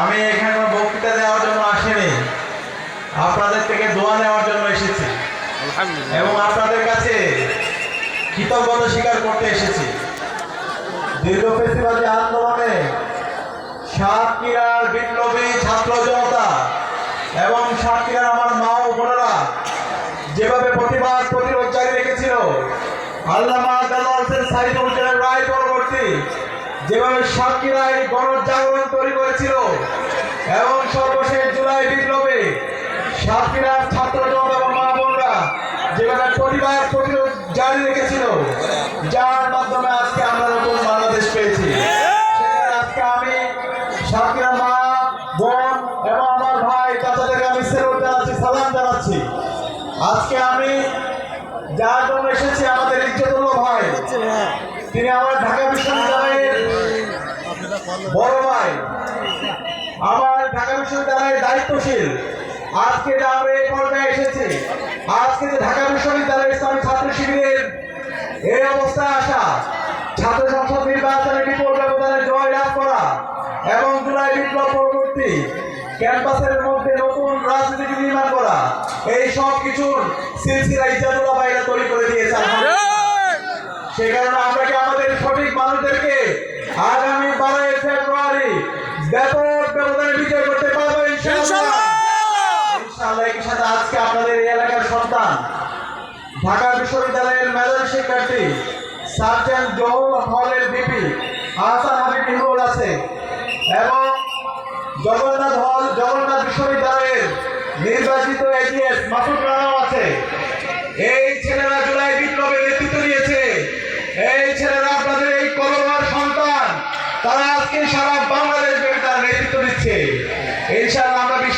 আমি এখানে বক্তৃতা দেওয়ার জন্য আসিনি। আপনাদের থেকে দোয়া নেওয়ার জন্য এসেছি। এবং আপনাদের কাছে কৃতজ্ঞতা স্বীকার করতে এসেছি। দীর্ঘ ফেস্টিভালি আন্দোলনে সাতক্ষীরার বিপ্লবী ছাত্র জনতা এবং সাতক্ষীরার আমার মা ও বোনেরা যেভাবে প্রতিবাদ প্রতিরোধ জারি রেখেছিল আল্লামা দালাল হোসেন সাইদুল রায় পরবর্তী যেভাবে সাতক্ষীরায় গণজাগরণ তৈরি সাতক্ষীরার ছাত্র জনতা এবং মা বোনরা, যেভাবে প্রতিবাদ প্রতিরোধ জারি রেখেছিল, যার মাধ্যমে আজকে আমরা নতুন বাংলাদেশ পেয়েছি। আজকে আমি সাতক্ষীরা মা, বোন এবং আমার ভাই চাচাদেরকে আমি সেলুট জানাচ্ছি, সালাম জানাচ্ছি। আজকে আমি যার জন্য এসেছি, আমাদের ইজ্জতুল্লাহ ভাই। তিনি আমার ঢাকা বিশ্ববিদ্যালয়ের বড় ভাই। আমার ঢাকা বিশ্ববিদ্যালয়ের দায়িত্বশীল। আজকে যে আমরা এই পর্যায়ে এসেছি, আজকে যে ঢাকা বিশ্ববিদ্যালয়ের ইসলামী ছাত্র শিবিরের এই অবস্থায় আসা, ছাত্র সংসদ নির্বাচনে বিপুল ব্যবধানে জয় লাভ করা এবং জুলাই বিপ্লব পরবর্তী ক্যাম্পাসের মধ্যে নতুন রাজনীতি নির্মাণ করা, এই সব কিছুর সিলসিলা ইজাজুল্লাহ ভাইরা তৈরি করে দিয়েছে। সে কারণে আমরা কি আমাদের সঠিক মানুষদেরকে আগামী বারোই ফেব্রুয়ারি ব্যাপক আমরা একই সাথে আজকে আপনাদের এই এলাকার সন্তান, ঢাকা বিশ্ববিদ্যালয়ের মেধাবী শিক্ষার্থী, সার্জেন্ট জহুর হলের বিপি হাসান হাবিব নিহুল আছে এবং জগন্নাথ হল, জগন্নাথ বিশ্ববিদ্যালয়ের নির্বাচিত এজিএস মাসুদ রানাও আছে। এই ছেলেরা জুলাই বিপ্লবের নেতৃত্ব দিয়েছে। এই ছেলেরা আপনাদের এই করোনার সন্তান, তারা আজকে সারা বাংলাদেশ তারা নেতৃত্ব দিচ্ছে। ইনশাআল্লাহ আমরা